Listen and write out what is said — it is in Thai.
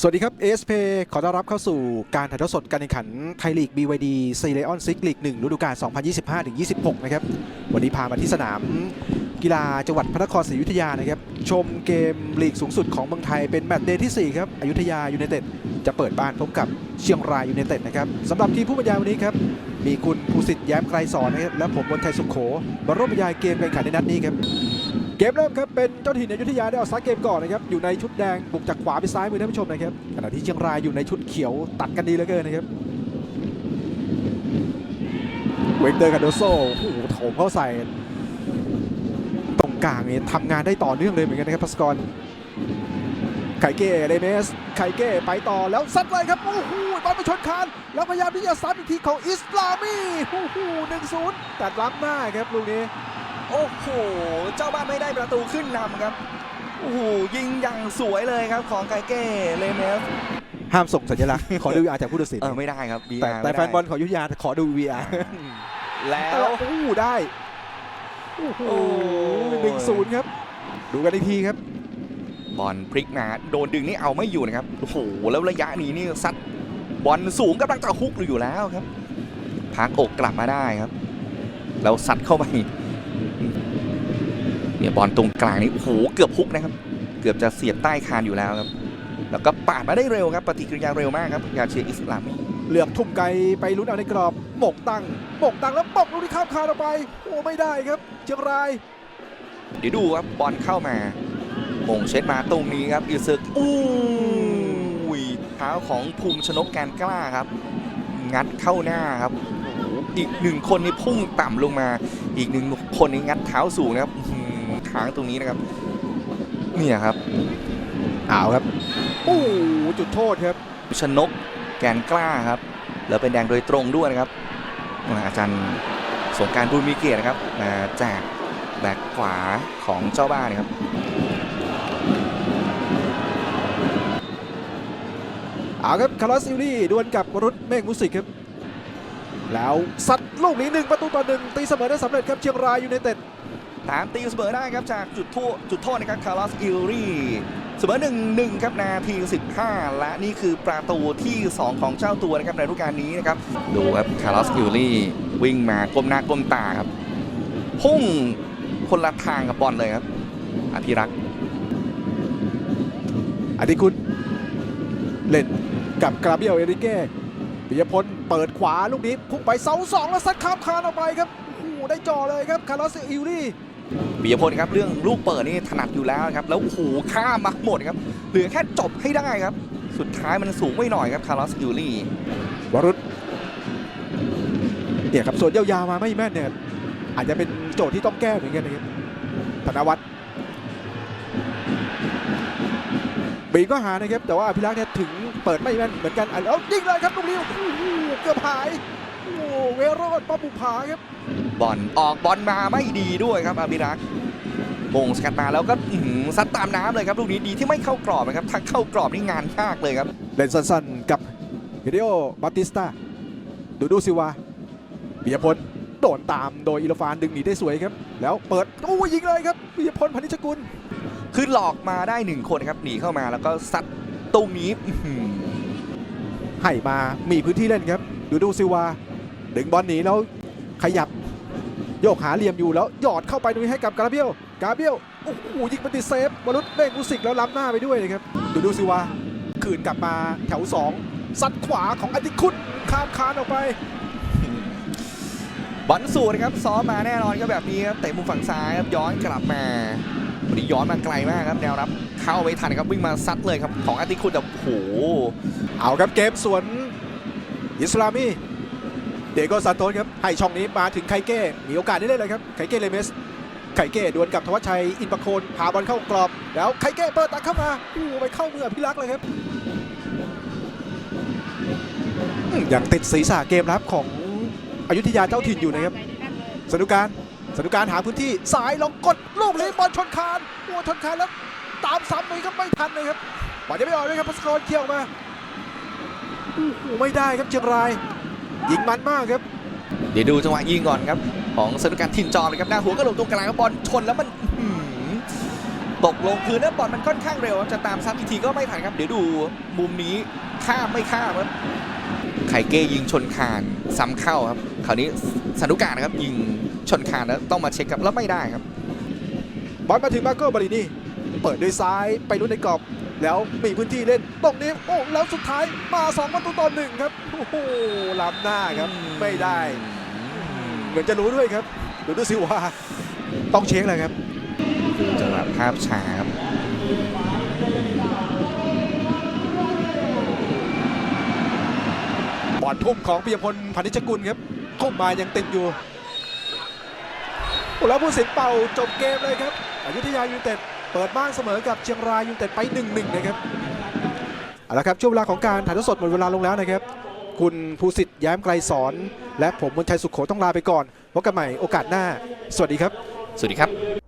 สวัสดีครับ ASP ขอต้อนรับเข้าสู่การถ่ายทอดสดการแข่งขันไทยลีก BYD c l e o n 6 League 1ฤดูกาล 2025-26 นะครับ วันนี้พามาที่สนามกีฬาจังหวัดพระนครศรีอยุธยานะครับ ชมเกมลีกสูงสุดของเมืองไทยเป็นแมตช์เดย์ที่ 4 ครับ อยุธยายูไนเต็ดจะเปิดบ้านพบกับเชียงรายยูไนเต็ดนะครับสำหรับทีมผู้บรรยายวันนี้ครับ มีคุณภูสิทธิ์แย้มไกรสอนนะครับและผมบนชัยสุขโขมาร่วมบรรยายเกมการแข่งขันในนัดนี้ครับ เกมเริ่มครับเป็นเจ้าถิ่นอยุธยาได้ออกสาเกมก่อนนะครับอยู่ในชุดแดงบุกจากขวาไปซ้ายมือท่านผู้ชมนะครับขณะที่เชียงรายอยู่ในชุดเขียวตัดกันดีเหลือเกินนะครับเวกเตอร์คาโดโซโอ้โหโถมเข้าใส่ตรงกลางนี่ทำงานได้ต่อเนื่องเลยเหมือนกันนะครับพัสกรไคเก้เดเมสไคเก้ไปต่อแล้วซัดเลยครับโอ้โหบอลไปชนคานแล้วพยายามที่จะซัดอีกทีของอิสลามีโอ้โหหนึ่งศูนย์แต่ล้ำหน้าครับลูกนี้ โอ้โห เจ้าบ้านไม่ได้ประตูขึ้นนำครับ โอ้โห ยิงอย่างสวยเลยครับของไกเก้เลเมฟห้ามส่งสัญลักษณ์ ขอดู VR จากผู้ตัดสินเออไม่ได้ครับแต่ VR แต่ไม่ได้แฟนบอลของอยุธยาขอดู VR แล้แต่วว่าโอ้โหได้โอ้โหโอ้หนึ่งศูนย์ครับ ดูกันอีกทีครับ บอลพลิกมาโดนดึงนี่เอาไม่อยู่นะครับ โอ้โห แล้วระยะนี้นี่ซัดบอลสูงกำลังจะฮุกอยู่แล้วครับพักอกกลับมาได้ครับ แล้วซัดเข้าไป เนี่ยบอลตรงกลางนี่โอ้โหเกือบฮุกนะครับ เกือบจะเสียบใต้คานอยู่แล้วครับ แล้วก็ปาดมาได้เร็วครับปฏิกิริยาเร็วมากครับยาเชียร์อิสลามเหลือกทุ่มไกลไปลุ้นเอาในกรอบหมกตั้งหมกตั้งแล้วปกลูกที่ข้ามคานออกไปโอ้ไม่ได้ครับเชียงราย เดี๋ยวดูครับบอลเข้ามาโมงเช็ดมาตรงนี้ครับอีซึกอู้ยเท้าของภูมิชนกแกนกล้าครับ งัดเข้าหน้าครับโอ้โหอีกหนึ่งคนนี่พุ่งต่ำลงมา อีกหนึ่งคนนี่งัดเท้าสูงนะครับอื้อหือค้างตรงนี้นะครับเนี่ยครับเอาครับโอ้โหจุดโทษครับชนกแกนกล้าครับ แล้วเป็นแดงโดยตรงด้วยนะครับอาจารย์สงกรารบุญมีเกียรตินะครับมาจากแบ็คขวาของเจ้าบ้านนะครับเอาครับคาร์ลอสซิลลี่ดวลกับวรุษเมฆมุสิกครับ แล้วซัดลูกนี้หนึ่งประตูต่อหนึ่งตีเสมอได้สำเร็จครับเชียงรายยูไนเต็ดตามตีเสมอได้ครับจากจุดโทษจุดโทษนะครับคาร์ลอสอิลรี่เสมอ1 1ครับนาที 15 และนี่คือประตูที่ 2 ของเจ้าตัวนะครับในฤดูกาลนี้นะครับดูครับคาร์ลอสอิลรี่วิ่งมาก้มหน้าก้มตาครับพุ่งคนละทางกับบอลเลยครับอภิรักษ์อธิคุณเล่นกับกราเบียลเอริเก้ ปิยพลเปิดขวาลูกนี้พุ่งไปเสาสองแล้วซัดข้ามคานออกไปครับโอ้โหได้จ่อเลยครับคาร์ลอสอิลลี่ปิยพลครับเรื่องลูกเปิดนี่ถนัดอยู่แล้วครับแล้วโอ้โหข้ามมาหมดครับเหลือแค่จบให้ได้ครับ สุดท้ายมันสูงไม่หน่อยครับคาร์ลอสอิลลี่วรุษเนี่ยครับส่วนยาวๆมาไม่แม่นเนี่ยอาจจะเป็นโจทย์ที่ต้องแก้เหมือนกันนะครับธนวัฒน์ บีก็หานะครับ แต่ว่าอภิรักษ์เนี่ยถึงเปิดไม่แม่นเหมือนกันอะแล้วยิงเลยครับลูกนี้โอ้โหเกือบหายโอ้โหเวโรดป้าบุภาครับบอลออกบอลมาไม่ดีด้วยครับอาบิรักษ์มงสกัดมาแล้วก็อื้อหือซัดตามน้ำเลยครับลูกนี้ดีที่ไม่เข้ากรอบนะครับถ้าเข้ากรอบนี่งานยากเลยครับเล่นสั้นๆกับเฮเดโอบาติสตาดูดูซิวาปิยพลโดนตามโดยอิโลฟานดึงหนีได้สวยครับ แล้วเปิดโอ้ยยิงเลยครับปิยพลพนิชกุล คือหลอกมาได้หนึ่งคนครับหนีเข้ามาแล้วก็ซัดตรงนี้อื้อหือให้มามีพื้นที่เล่นครับ ดูดูซิวาดึงบอลหนีแล้วขยับ โยกหาเหลี่ยมอยู่แล้วหยอดเข้าไปตรงนี้ให้กับกาเบียลกาเบียลโอ้โหยิงมันติดเซฟวรุษเบงมุสิกแล้วล้ำหน้าไปด้วยนะครับดูดูซิวาคืนกลับมาแถว2ซัดขวาของอติคุตข้ามคานออกไปบอลสูตรครับซ้อมมาแน่นอนครับแบบนี้ครับเตะมุมฝั่งซ้ายครับย้อนกลับมาวั นี้ย้อนมาไกลมากครับแนวรับเข้าไม่ทันครับวิ่งมาซัดเลยครับของอาติคุณแต่โอ้โหเอาครับเกมสวนอิสลามีเดโกซานโตสครับให้ช่องนี้มาถึงไคเก้มีโอกาสได้เล่นเลยครับไคเก้เลเมสไคเก้ดวลกับธวัชชัยอินประโคนพาบอลเข้ากรอบ แล้วไคเก้เปิดตัดเข้ามาอู้ไปเข้ามืออภิรักเลยครับอืมยังติดศีรษะเกมรับของอยุธยาเจ้าถิ่นอยู่นะครับสนุกการ สนุการหาพื้นที่สายลองกดลูกนี้บอลชนคานโอ้ชนคานแล้วตามซ้ำเลยครับไม่ทันเลยครับบอลยังไม่ออกเลยครับพัสกรเคี่ยวมาโอ้โหไม่ได้ครับเชียงราย ยิงมันมากครับ เดี๋ยวดูจังหวะยิงก่อนครับของสนุการถิ่นจอเลยครับหน้าหัวกระโหลกตรงกลางบอลชนแล้วมันตกลงพื้นแล้วบอลมันค่อนข้างเร็วจะตามซ้ำอีกทีก็ไม่ทันครับ เดี๋ยวดูมุมนี้ข้ามไม่ข้ามครับไข่เก้ยิงชนคานซ้ำเข้าครับคราวนี้สนุกการนะครับยิง ชนคานแล้วต้องมาเช็คครับแล้วไม่ได้ครับบอลมาถึงมาโก้บารินีเปิดด้วยซ้ายไปลุ้นในกรอบ แล้วมีพื้นที่เล่นตรงนี้โอ้แล้วสุดท้ายมา2ประตูต่อหนึ่งครับโอ้โหล้ำหน้าครับไม่ได้ เหมือนจะรู้ด้วยครับดูดูซิว่าต้องเช็คเลยครับจังหวะภาพช้าครับบอลทุ่มของปิยพลพานิชกุลครับทุ่มมายังติดอยู่โอ้ แล้วผู้สินเป่าจบเกมเลยครับอยุธยายูเต็ดเปิดบ้านเสมอกับเชียงรายยูเต็ดไป 1-1 นะครับเอาละครับช่วงเวลาของการถ่ายทอดสดหมดเวลาลงแล้วนะครับ คุณภูสิทธิ์แย้มไกลสอน และผมมนชัยสุขโขต้องลาไปก่อนพบกันใหม่โอกาสหน้า สวัสดีครับ สวัสดีครับ